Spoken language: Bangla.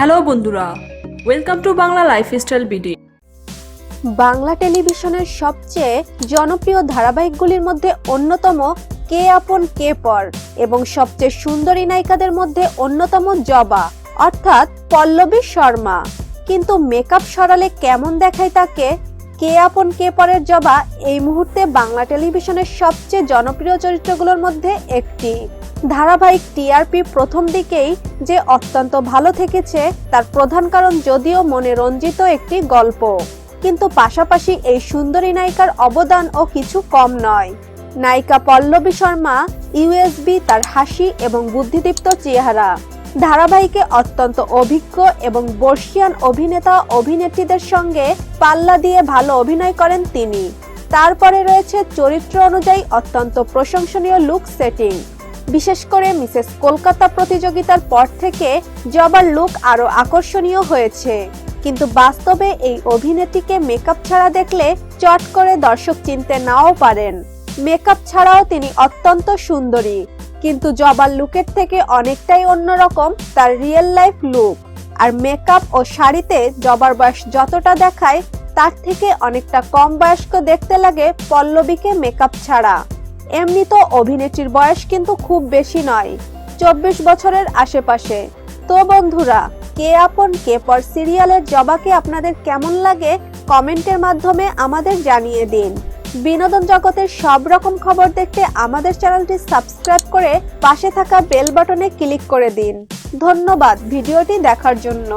হ্যালো বন্ধুরা welcome to Bangla lifestyle BD Bangla টেলিভিশনের সবচেয়ে জনপ্রিয় ধারাবাহিকগুলির মধ্যে অন্যতম কে আপন কে পর এবং সবচেয়ে সুন্দরী নায়িকাদের মধ্যে অন্যতম জবা, অর্থাৎ পল্লবী শর্মা। কিন্তু মেকআপ সরালে কেমন দেখায় তাকে? কে আপন কে পরের জবা এই মুহূর্তে বাংলা টেলিভিশনের সবচেয়ে জনপ্রিয় চরিত্রগুলোর মধ্যে একটি। ধারাবাহিক টিআরপি প্রথম দিকেই যে অত্যন্ত ভালো থেকেছে, তার প্রধান কারণ যদিও মনে রঞ্জিত একটি গল্প। কিন্তু পাশাপাশি এই সুন্দরী নায়িকার অবদানও কিছু কম নয়। নায়িকা পল্লবী শর্মা ইউএসবি তার হাসি এবং বুদ্ধিদীপ্ত চেহারা। ধারাবাহিকে অত্যন্ত অভিজ্ঞ এবং বর্ষিয়ান অভিনেতা অভিনেত্রীদের সঙ্গে পাল্লা দিয়ে ভালো অভিনয় করেন তিনি। তারপরে রয়েছে চরিত্র অনুযায়ী অত্যন্ত প্রশংসনীয় লুক সেটিং। বিশেষ করে মিসেস কলকাতা প্রতিযোগিতার পর থেকে জবার লুক আরও আকর্ষণীয় হয়েছে। কিন্তু বাস্তবে এই অভিনেত্রীকে মেকআপ ছাড়া দেখলে চট করে দর্শক চিনতে নাও পারেন। মেকআপ ছাড়াও তিনি অত্যন্ত সুন্দরী। কিন্তু জবার লুকের থেকে অনেকটাই অন্যরকম তার রিয়েল লাইফ লুক। আর মেকআপ ও শাড়িতে জবার বয়স যতটা দেখায়, তার থেকে অনেকটা কম বয়স্ক দেখতে লাগে পল্লবীকে মেকআপ ছাড়া। এমনি তো অভিনেত্রীর বয়স কিন্তু খুব বেশি নয়, চব্বিশ বছরের আশেপাশে। তো বন্ধুরা, কে আপন কে পর সিরিয়ালের জবাকে আপনাদের কেমন লাগে কমেন্টের মাধ্যমে আমাদের জানিয়ে দিন। বিনোদন জগতের সব রকম খবর দেখতে আমাদের চ্যানেলটি সাবস্ক্রাইব করে পাশে থাকা বেল বাটনে ক্লিক করে দিন। ধন্যবাদ ভিডিওটি দেখার জন্য।